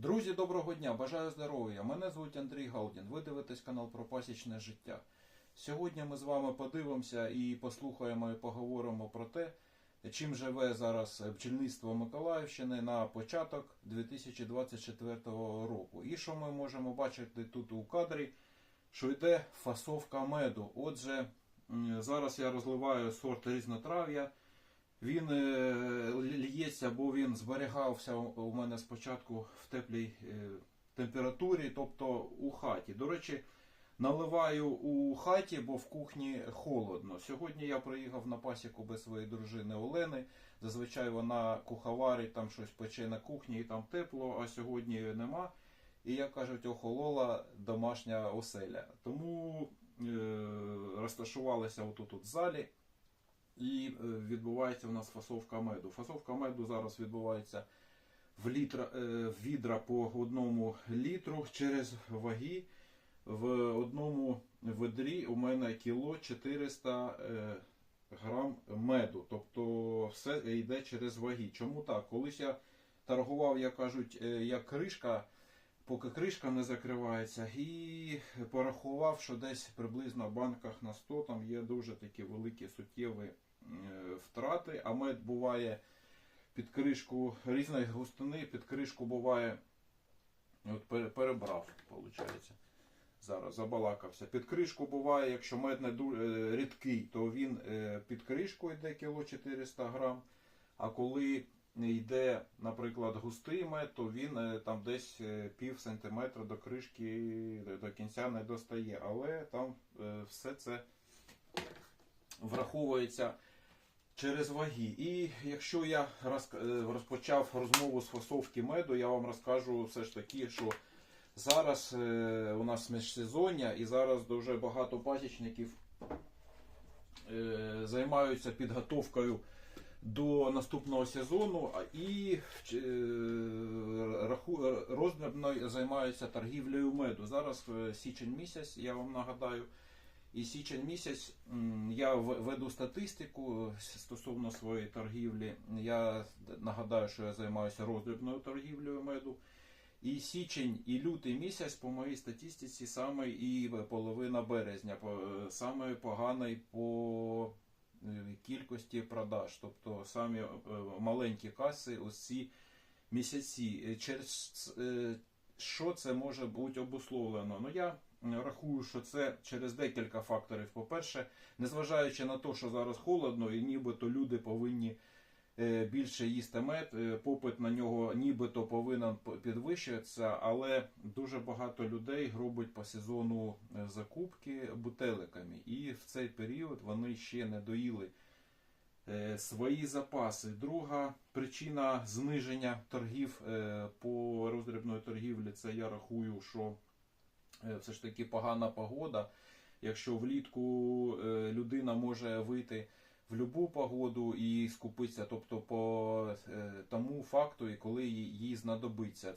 Друзі, доброго дня! Бажаю здоров'я! Мене звуть Андрій Галдін. Ви дивитесь канал про пасічне життя. Сьогодні ми з вами подивимося і послухаємо і поговоримо про те, чим живе зараз бджільництво Миколаївщини на початок 2024 року. І що ми можемо бачити тут у кадрі, що йде фасовка меду. Отже, зараз я розливаю сорт різнотрав'я. Він е, лється, бо він зберігався у мене спочатку в теплій е, температурі, тобто у хаті. До речі, наливаю у хаті, бо в кухні холодно. Сьогодні я приїхав на пасіку без своєї дружини Олени. Зазвичай вона куховарить, там щось пече на кухні і там тепло, а сьогодні її нема. І як кажуть, охолола домашня оселя. Тому е, розташувалися отут в залі. І е, відбувається у нас фасовка меду. Фасовка меду зараз відбувається в, літра, е, в відра по одному літру через ваги. В одному ведрі у мене кіло 400 е, грам меду. Тобто все йде через ваги. Чому так? Колись я торгував, як кажуть, як кришка, поки кришка не закривається, і порахував, що десь приблизно в банках на 100 там є дуже такі великі суттєві втрати, а мед буває під кришку різної густини, під кришку буває, от перебрав, виходить. Зараз забалакався. Під кришку буває, якщо мед не ду- е, рідкий, то він е, під кришку йде кіло 400 грам. А коли йде, наприклад, густий мед, то він е, там десь е, пів сантиметра до кришки до- кінця не достає. Але там е, все це враховується через ваги. І якщо я е, розпочав розмову з фасовки меду, я вам розкажу все ж таки, що зараз е, у нас міжсезоння, і зараз дуже багато пасічників е, займаються підготовкою до наступного сезону і роздрібно займаються торгівлею меду. Зараз січень місяць, я вам нагадаю. І січень місяць я веду статистику е, стосовно своєї торгівлі. Я нагадаю, що я займаюся роздрібною торгівлею меду. І січень, і лютий місяць, по моїй статистиці, саме і половина березня, е, саме поганий по е, кількості продаж. Тобто самі маленькі каси ось ці місяці. Через що це може бути обусловлено? Ну я рахую, що це через декілька факторів. По-перше, незважаючи на те, що зараз холодно, і нібито люди повинні е, більше їсти мед, е, попит на нього нібито повинен підвищуватися, але дуже багато людей робить по сезону е, закупки бутеликами. І в цей період вони ще не доїли е, свої запаси. Друга причина зниження торгів е, по роздрібної торгівлі це я рахую, що е, все ж таки погана погода. Якщо влітку е, людина може вийти в будь-яку погоду і скупитися, тобто по е, тому факту, і коли їй знадобиться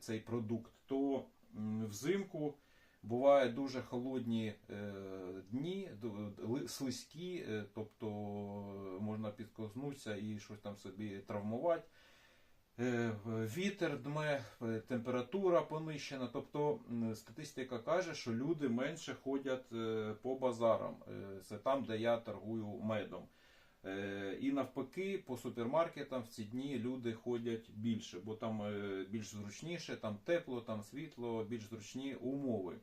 цей, продукт, то взимку бувають дуже холодні е, дні, слизькі, е, тобто можна підкоснутися і щось там собі травмувати. Е, Вітер дме, е, температура понищена. Тобто статистика каже, що люди менше ходять е, по базарам. Це там, де я торгую медом. І навпаки, по супермаркетам в ці дні люди ходять більше, бо там більш зручніше, там тепло, там світло, більш зручні умови.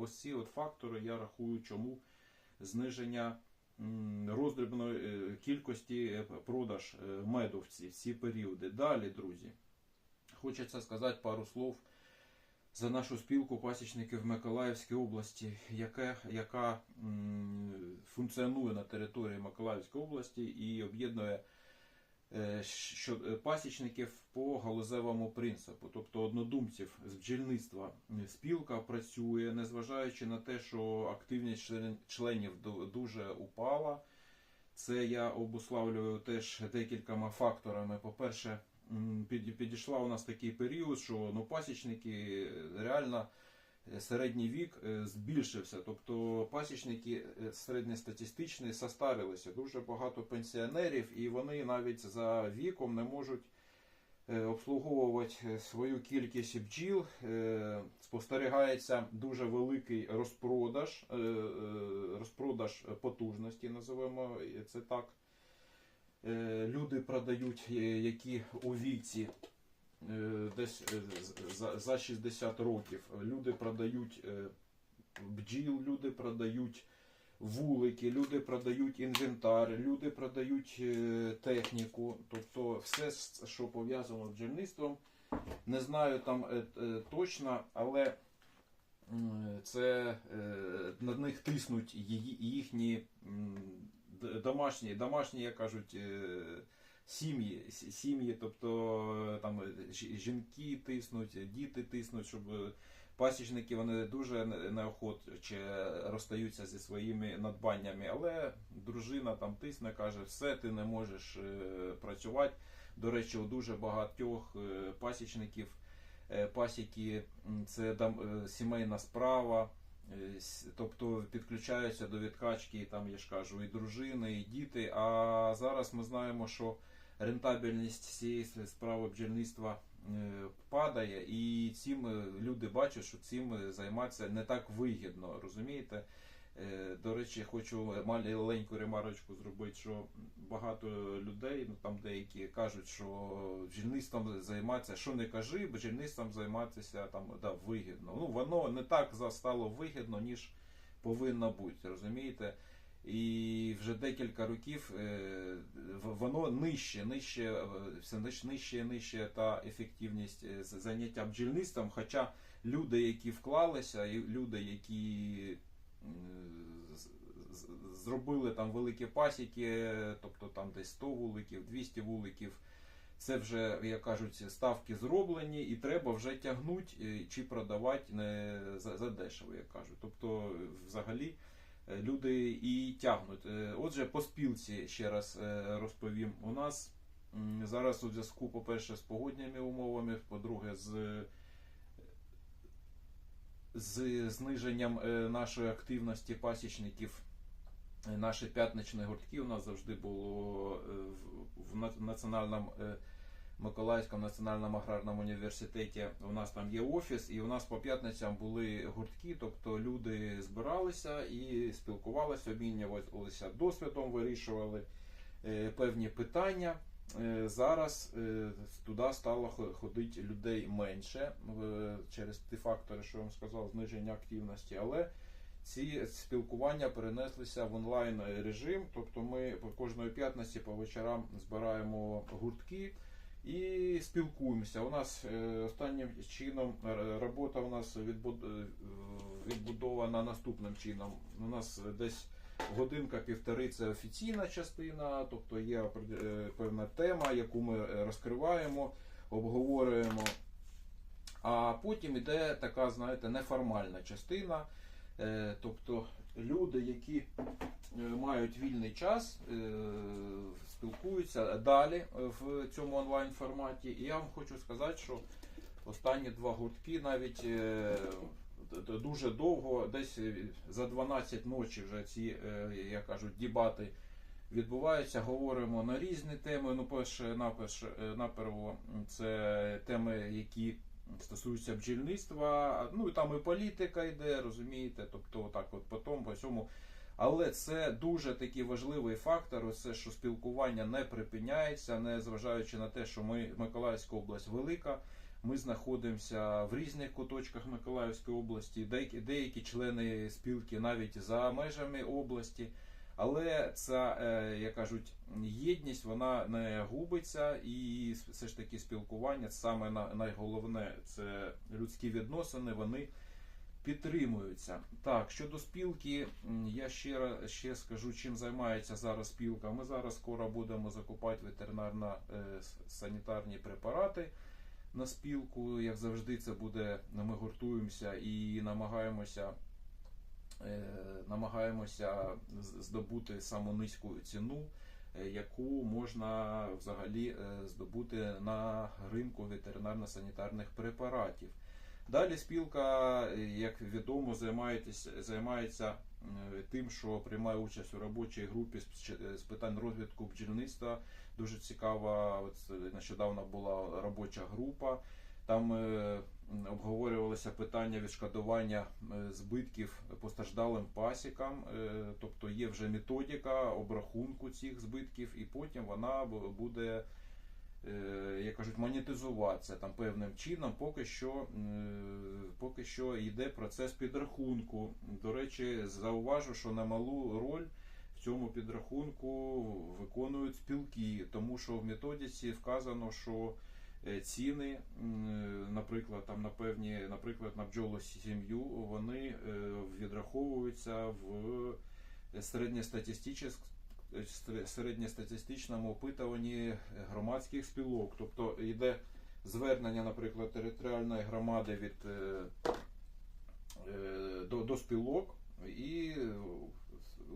Ось ці от фактори я рахую, чому зниження роздрібної е, кількості е, продаж е, меду в ці, ці періоди. Далі, друзі, хочеться сказати пару слов за нашу спілку пасічників в Миколаївській області, яка, яка функціонує на території Миколаївської області і об'єднує пасічників по галузевому принципу, тобто однодумців з бджільництва. Спілка працює, незважаючи на те, що активність членів дуже упала. Це я обуславлюю теж декількома факторами. По-перше, підійшла у нас такий період, що ну, пасічники е, реально е, середній вік е, збільшився. Тобто пасічники е, середньостатистичні состарилися. Дуже багато пенсіонерів, і вони навіть за віком не можуть е, обслуговувати е, свою кількість бджіл. Е, Спостерігається дуже великий розпродаж, е, е, розпродаж потужності, називаємо це так. Е, Люди продають, е, які у віці е, десь е, за, за 60 років. Люди продають е, бджіл, люди продають вулики, люди продають інвентар, люди продають е, техніку, тобто все, що пов'язано з бджільництвом. Не знаю там е, е, точно, але це е, на них тиснуть їхні домашні, домашні, як кажуть, е, сім'ї, сім'ї, тобто там жінки тиснуть, діти тиснуть, щоб пасічники вони дуже неохоче розстаються зі своїми надбаннями, але дружина там тисне, каже, все, ти не можеш е, працювати. До речі, у дуже багатьох е, пасічників е, пасіки це е, сімейна справа. Тобто підключаються до відкачки, там я ж кажу, і дружини, і діти. А зараз ми знаємо, що рентабельність цієї справи бджільництва е, падає, і цим люди бачать, що цим е, займатися не так вигідно, розумієте? Е, До речі, хочу маленьку ремарочку зробити, що багато людей, ну там деякі кажуть, що бджільництвом займатися, що не кажи, бджільництвом займатися там да, вигідно. Ну воно не так стало вигідно, ніж повинно бути, розумієте? І вже декілька років е, воно нижче, нижче, е, все нижче нижче та ефективність е, заняття бджільництвом. Хоча люди, які вклалися, і люди, які зробили там великі пасіки, тобто там десь 100 вуликів, 200 вуликів. Це вже, як кажуть, ставки зроблені, і треба вже тягнути чи продавати не за, за дешево, як кажуть. Тобто, взагалі, люди і тягнуть. Е, Отже, по спілці ще раз е, розповім. У нас зараз у зв'язку, по-перше, з погодніми умовами, по-друге, з з зниженням е, нашої активності пасічників. е, Наші п'ятничні гуртки у нас завжди було е, в- національному е, Миколаївському національному аграрному університеті. У нас там є офіс, і у нас по п'ятницям були гуртки, тобто люди збиралися і спілкувалися, обмінювалися досвідом, вирішували е, певні питання. Е, Зараз е, туди стало ходити людей менше через ті фактори, що я вам сказав, зниження активності, але ці спілкування перенеслися в онлайн режим. Тобто ми кожної п'ятниці по вечорам збираємо гуртки і спілкуємося. У нас е, останнім чином е, робота у нас е, відбудована наступним чином. У нас десь годинка-півтори це офіційна частина, тобто є певна тема, яку ми розкриваємо, обговорюємо. А потім іде така, знаєте, неформальна частина. Тобто люди, які е, мають вільний час, е, спілкуються далі в цьому онлайн форматі. І я вам хочу сказати, що останні два гуртки навіть е, дуже довго, десь е, за 12 ночі вже ці, е, як кажуть, дебати відбуваються. Говоримо на різні теми. Ну, перше, наперше, е, наперво, це теми, які стосуються бджільництва. Ну і там і політика йде, розумієте. Тобто, так, от потім по цьому. Але це дуже такий важливий фактор, це що спілкування не припиняється, не зважаючи на те, що ми Миколаївська область велика. Ми знаходимося в різних куточках Миколаївської області, деякі, деякі члени спілки навіть за межами області. Але ця, е, як кажуть, єдність вона не губиться, і все ж таки спілкування саме на- найголовне це людські відносини. Вони підтримуються. Так, щодо спілки, я ще ще скажу, чим займається зараз спілка. Ми зараз скоро будемо закупати ветеринарно-санітарні препарати на спілку. Як завжди, це буде. Ми гуртуємося і намагаємося. Е, Намагаємося здобути саму низьку ціну, е, яку можна взагалі е, здобути на ринку ветеринарно-санітарних препаратів. Далі спілка, як відомо, займається, тим, що приймає участь у робочій групі з питань розвитку бджільництва. Дуже цікава. От нещодавно була робоча група. Там м, обговорювалися питання відшкодування е, збитків постраждалим пасікам. Е, Тобто є вже методика обрахунку цих збитків, і потім вона буде, е, як кажуть, монетизуватися там певним чином. Поки що, поки що йде процес підрахунку. До речі, зауважу, що немалу роль в цьому підрахунку виконують спілки, тому що в методиці вказано, що ціни, наприклад, там на певні, наприклад, на бджолу сім'ю, вони е, відраховуються в е, середньостатистичному опитуванні громадських спілок. Тобто йде звернення, наприклад, територіальної громади від е, е, до, до спілок і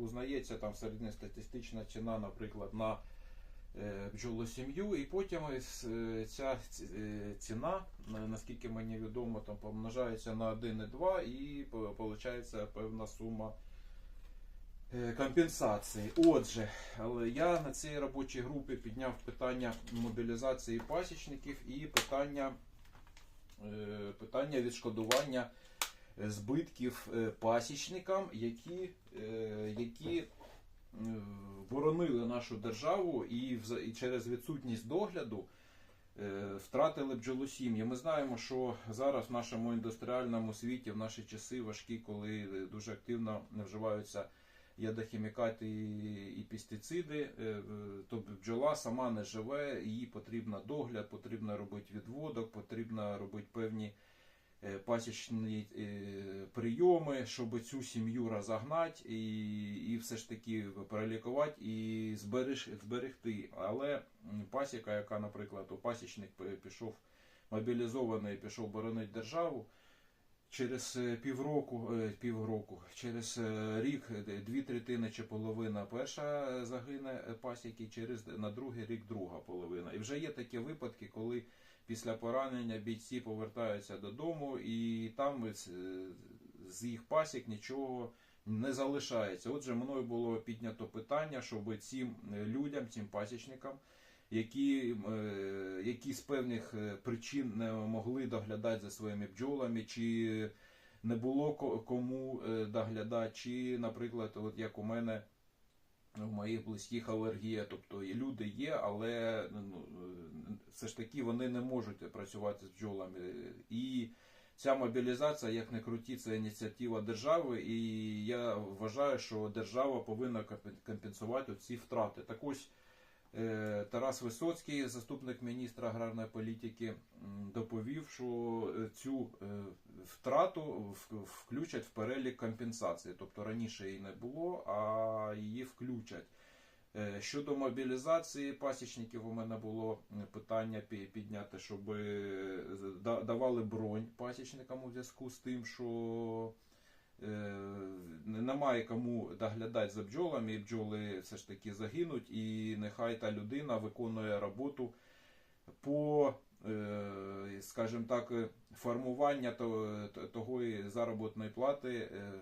узнається там середньостатистична ціна, наприклад, на е, бджолосім'ю, і потім е, ця е, ціна, наскільки мені відомо, там помножається на 1,2 і виходить певна сума е, компенсації. Отже, але я на цій робочій групі підняв питання мобілізації пасічників і питання, е, питання відшкодування е, збитків е, пасічникам, які, е, які е, боронили нашу державу і, через відсутність догляду е, втратили бджолосім'ї. Ми знаємо, що зараз в нашому індустріальному світі, в наші часи важкі, коли е, дуже активно не вживаються ядохімікати і, пестициди, е, е, то бджола сама не живе, їй потрібно догляд, потрібно робити відводок, потрібно робити певні е, пасічні е, прийоми, щоб цю сім'ю розогнати і, і все ж таки перелікувати і збереж, зберегти. Але пасіка, яка, наприклад, у пасічник пішов мобілізований, пішов боронити державу. Через е, півроку, е, півроку, через е, рік е, дві третини чи половина перша е, загине е, пасіки, через на другий рік друга половина. І вже є такі випадки, коли після поранення бійці повертаються додому, і там з, е, їх пасік нічого не залишається. Отже, мною було піднято питання, щоб цим е, людям, цим пасічникам, які, е, які з певних причин не могли доглядати за своїми бджолами, чи не було кому доглядати, чи, наприклад, от як у мене. У моїх близьких алергія, тобто і люди є, але ну, все ж таки вони не можуть працювати з бджолами. І ця мобілізація, як не круті, це ініціатива держави, і я вважаю, що держава повинна компен- компенсувати ці втрати. Так ось Тарас Висоцький, заступник міністра аграрної політики, доповів, що е, цю е, втрату включать в перелік компенсації. Тобто раніше її не було, а її включать. Е, Щодо мобілізації пасічників, у мене було е, питання підняти, щоб е, давали бронь пасічникам у зв'язку з тим, що е, немає кому доглядати за бджолами, і бджоли все ж таки загинуть, і нехай та людина виконує роботу по, е, скажімо так, формування то- то- того заробітної плати е,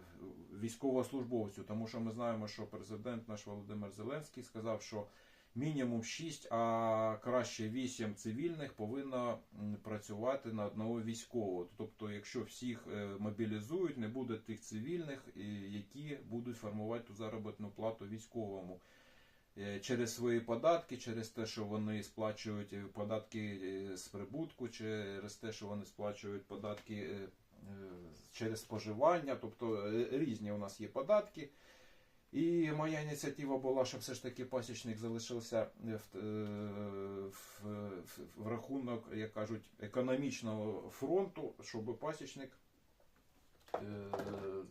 військовослужбовцю. Тому що ми знаємо, що президент наш Володимир Зеленський сказав, що мінімум 6, а краще 8 цивільних повинно працювати на одного військового. Тобто, якщо всіх е, мобілізують, не буде тих цивільних, які будуть формувати ту заробітну плату військовому. Е, Через свої податки, через те, що вони сплачують е, податки з прибутку, через те, що вони сплачують податки через споживання, тобто різні у нас є податки. І моя ініціатива була, щоб все ж таки пасічник залишився е, в, е, в, в, в рахунок, як кажуть, економічного фронту, щоб пасічник е,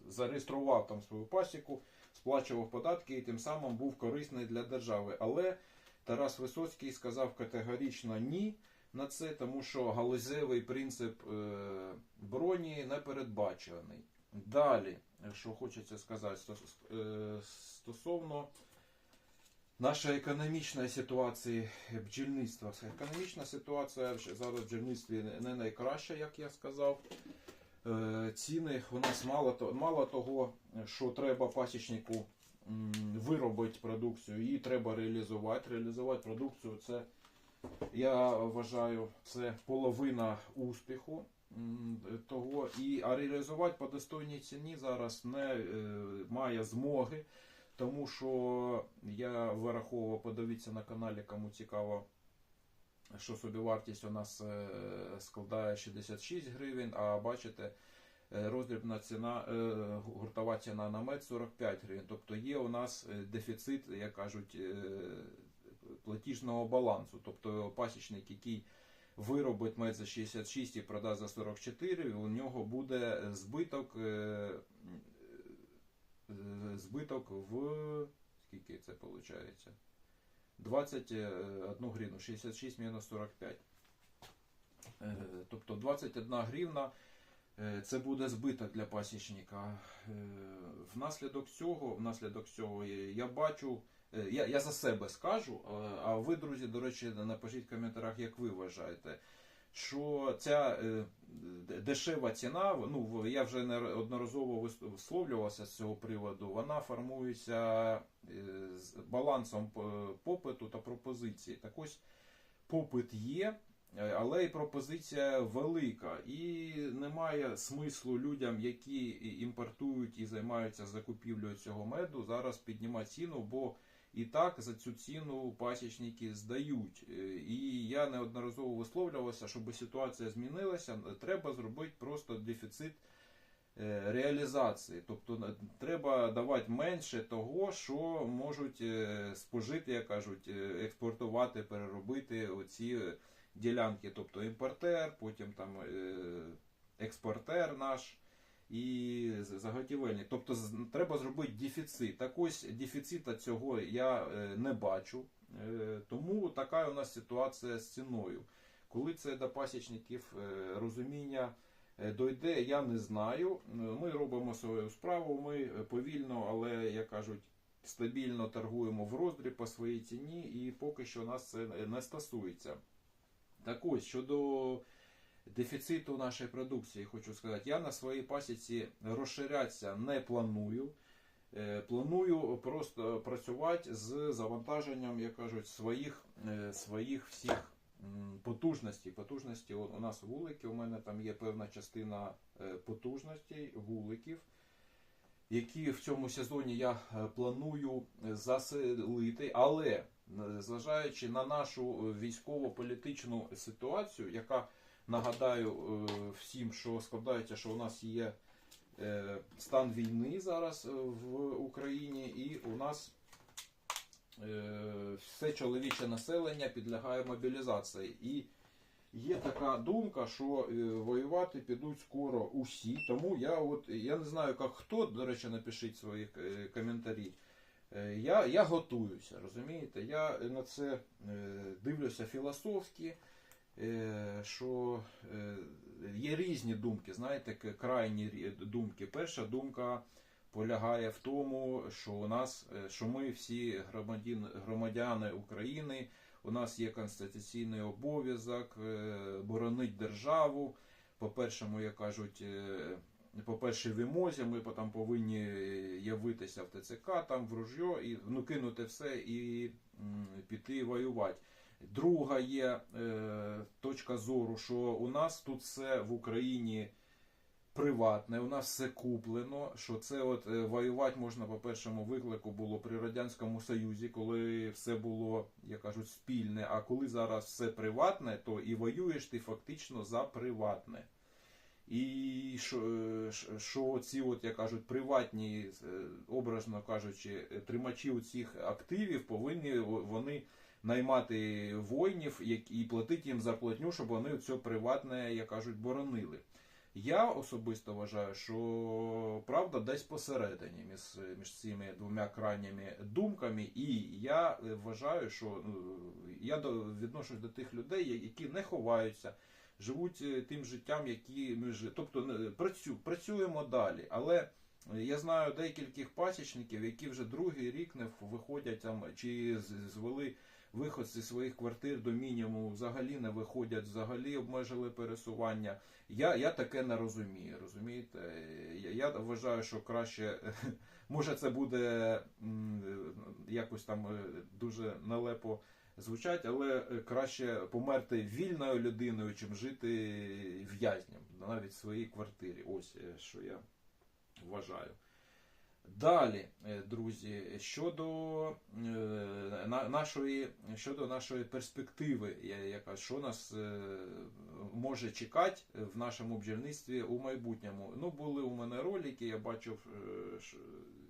зареєстрував там свою пасіку, сплачував податки і тим самим був корисний для держави. Але Тарас Висоцький сказав категорично ні на це, тому що галузевий принцип броні не передбачений. Далі, що хочеться сказати е, стосовно нашої економічної ситуації бджільництва. Економічна ситуація зараз в бджільництві не найкраща, як я сказав. Е, Ціни у нас мало, мало того, що треба пасічнику виробити продукцію, її треба реалізувати. Реалізувати продукцію це, я вважаю, це половина успіху. Того і а реалізувати по достойній ціні зараз не е, має змоги, тому що я вираховував, подивіться на каналі, кому цікаво, що собівартість у нас е, складає 66 гривень, а бачите, е, роздрібна ціна, гуртова ціна на мед 45 гривень. Тобто є у нас дефіцит, як кажуть, платіжного балансу. Тобто пасічник, який виробить мед за 66 і продасть за 44, у нього буде збиток, е, е, збиток в скільки це виходить? 21 гривну, 66 мінус 45. Е, Тобто 21 гривна е, це буде збиток для пасічника. Е, Внаслідок цього, внаслідок цього е, я бачу, е, я, я за себе скажу, е, а ви, друзі, до речі, напишіть в коментарях, як ви вважаєте, що ця е, дешева ціна, ну я вже неодноразово висловлювався з цього приводу, вона формується е, з балансом попиту та пропозиції. Так ось попит є, е, але і пропозиція велика. І немає смислу людям, які імпортують і займаються закупівлею цього меду, зараз піднімати ціну, бо і так за цю ціну пасічники здають. Е, І я неодноразово висловлювався, щоб ситуація змінилася, треба зробити просто дефіцит е, реалізації. Тобто треба давати менше того, що можуть е, спожити, як кажуть, експортувати, переробити оці ділянки. Тобто імпортер, потім там експортер наш. І заготівельник. Тобто треба зробити дефіцит. Так ось дефіцита цього я е, не бачу. Е, Тому така у нас ситуація з ціною. Коли це до пасічників е, розуміння дойде, я не знаю. Ми робимо свою справу, ми повільно, але як кажуть, стабільно торгуємо в роздріб по своїй ціні, і поки що нас це не стосується. Так ось щодо дефіциту нашої продукції, хочу сказати, я на своїй пасіці розширятися не планую. Е, Планую просто працювати з завантаженням, як кажуть, своїх, е, своїх всіх потужностей. Потужності у нас вулики, у мене там є певна частина е, потужностей вуликів, які в цьому сезоні я планую заселити, але зважаючи на нашу військово-політичну ситуацію, яка нагадаю е, всім, що складається, що у нас є е, стан війни зараз е, в Україні, і у нас все чоловіче населення підлягає мобілізації. І є така думка, що воювати підуть скоро усі. Тому я от я не знаю, як хто, до речі, напишіть свої коментарі. Я, я готуюся, розумієте? Я на це дивлюся філософськи, що е, є різні думки, знаєте, крайні думки. Перша думка полягає в тому, що у нас, е, що ми всі громадян, громадяни України, у нас є конституційний обов'язок е, боронити державу. По-першому, як кажуть, е, по першій вимозі, ми потім повинні явитися в ТЦК, там в ружьо, і ну, кинути все і піти воювати. Друга є е, точка зору, що у нас тут все в Україні приватне, у нас все куплено. Що це от е, воювати можна по першому виклику було при радянському союзі, коли все було, як кажуть, спільне. А коли зараз все приватне, то і воюєш ти фактично за приватне. І що, е, що ці, от, як кажуть, приватні, е, образно кажучи, е, тримачі цих активів повинні вони наймати воїнів і платити їм зарплатню, щоб вони це приватне, як кажуть, боронили. Я особисто вважаю, що правда десь посередині між, між цими двома крайніми думками, і я е, вважаю, що ну, я до, відношусь до тих людей, які не ховаються, живуть е, тим життям, які ми жили. Тобто працю, працюємо далі. Але е, я знаю декількох пасічників, які вже другий рік не виходять там чи звели виход зі своїх квартир до мінімуму, взагалі не виходять, взагалі обмежили пересування. Я, я таке не розумію. Розумієте? Я, я вважаю, що краще, може, це буде якось там е, дуже нелепо звучать, але е, краще померти вільною людиною, чим жити в'язням, навіть в своїй квартирі. Ось е, що я вважаю. Далі, е, друзі, щодо е, нашої, щодо нашої перспективи, яка що нас е, може чекати в нашому бджільництві у майбутньому. Ну, були у мене ролики, я бачив,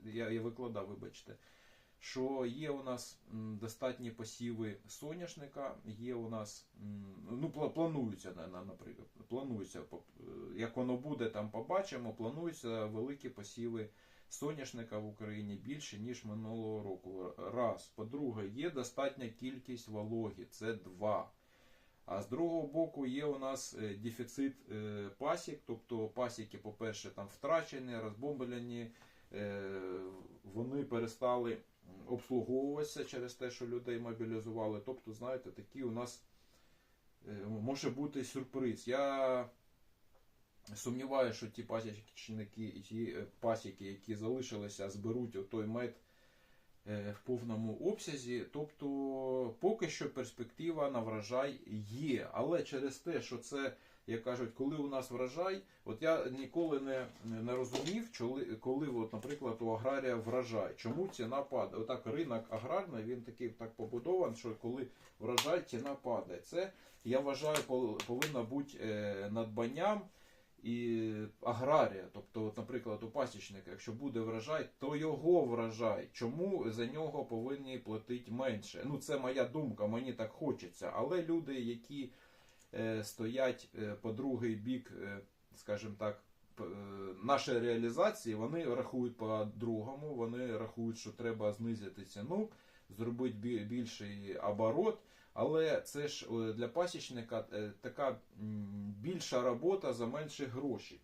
я, я викладав, вибачте, що є у нас достатні посіви соняшника, є у нас, ну, пла- плануються, на- на- наприклад, плануються, як воно буде, там побачимо, плануються великі посіви соняшника в Україні більше, ніж минулого року. Раз. По-друге, є достатня кількість вологі, це два. А з другого боку, є у нас е, дефіцит е, пасік, тобто пасіки, по-перше, там втрачені, розбомблені, е, вони перестали обслуговуватися через те, що людей мобілізували. Тобто, знаєте, такий у нас може бути сюрприз. Я сумніваюся, що ті пасічники ті е, пасіки, які залишилися, зберуть той мед е, в повному обсязі. Тобто, поки що перспектива на врожай є. Але через те, що це, як кажуть, коли у нас врожай, от я ніколи не, не розумів, коли, от, наприклад, у аграрія врожай, чому ціна падає. Отак ринок аграрний, він такий так побудований, що коли врожай, ціна падає. Це, я вважаю, пов- повинно бути е, надбанням і аграрія, тобто, от, наприклад, у пасічника, якщо буде врожай, то його врожай. Чому за нього повинні платити менше? Ну, це моя думка, мені так хочеться. Але люди, які е, стоять е, по другий бік, е, скажімо так, е, нашої реалізації, вони рахують по-другому, вони рахують, що треба знизити ціну, зробити більший оборот. Але це ж е, для пасічника е, така більша робота за менші гроші.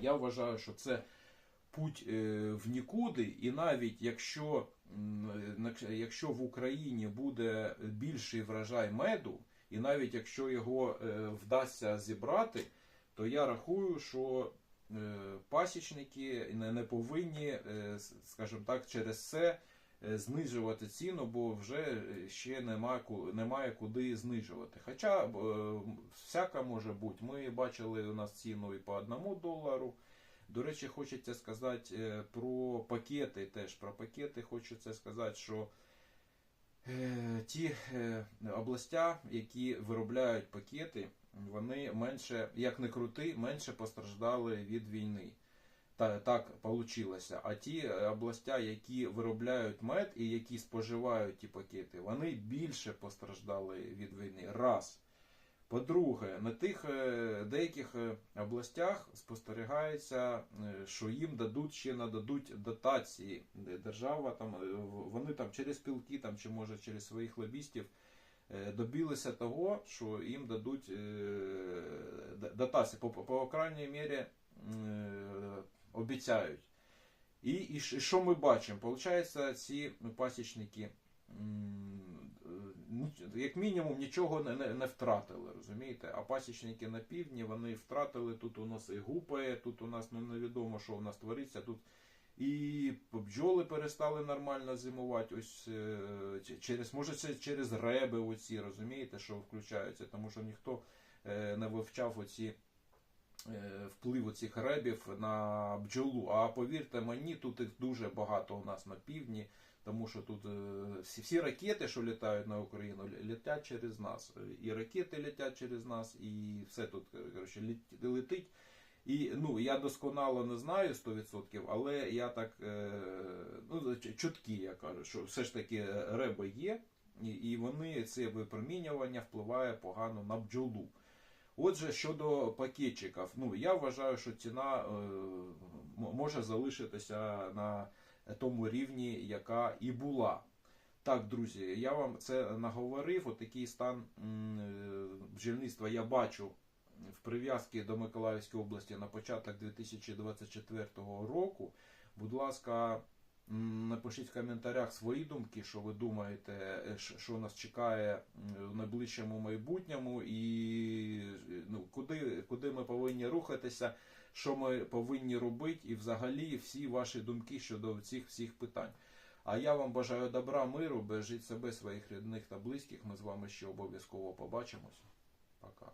Я вважаю, що це путь е, в нікуди, і навіть якщо, якщо в Україні буде більший врожай меду, і навіть якщо його вдасться зібрати, то я рахую, що пасічники не, повинні, скажімо так, через це знижувати ціну, бо вже ще немає, немає куди знижувати. Хоча е, всяка може бути. Ми бачили у нас ціну і по одному долару. До речі, хочеться сказати е, про пакети теж. Про пакети хочеться сказати, що е, ті е, областя, які виробляють пакети, вони менше, як не крути, менше постраждали від війни. Та, так вийшло. А ті е, областя, які виробляють мед і які споживають ті пакети, вони більше постраждали від війни. Раз. По-друге, на тих е, деяких е, областях спостерігається, що їм дадуть ще нададуть дотації. Держава там вони там через спілки, там чи може через своїх лобістів добилися того, що їм дадуть дотації. По, крайній мірі обіцяють. І, і, що ми бачимо? Получається, ці пасічники м, е, ні- як мінімум нічого не, не, втратили, розумієте? А пасічники на півдні вони втратили. Тут у нас і гупає, тут у нас ну, невідомо, що у нас твориться. Тут і бджоли перестали нормально зимувати. Ось е, через, може, це через реби оці, розумієте, що включаються, тому що ніхто е, не вивчав оці впливу цих ребів на бджолу. А повірте мені, тут їх дуже багато у нас на півдні, тому що тут е, всі, всі ракети, що літають на Україну, лі- летять через нас. І ракети летять через нас, і все тут коротше, летить. І ну, я досконало не знаю 100%, але я так е, ну, чуткі, я кажу, що все ж таки реби є, і вони це випромінювання впливає погано на бджолу. Отже, щодо пакетчиків, ну я вважаю, що ціна е, може залишитися на тому рівні, яка і була. Так, друзі, я вам це наговорив. Отакий стан е, бджільництва я бачу в прив'язці до Миколаївської області на початок 2024 року. Будь ласка, Напишіть в коментарях свої думки, що ви думаєте, е, що нас чекає в найближчому майбутньому, і ну, куди, куди ми повинні рухатися, що ми повинні робити, і взагалі всі ваші думки щодо цих всіх питань. А я вам бажаю добра, миру, бережіть себе, своїх рідних та близьких. Ми з вами ще обов'язково побачимось. Пока.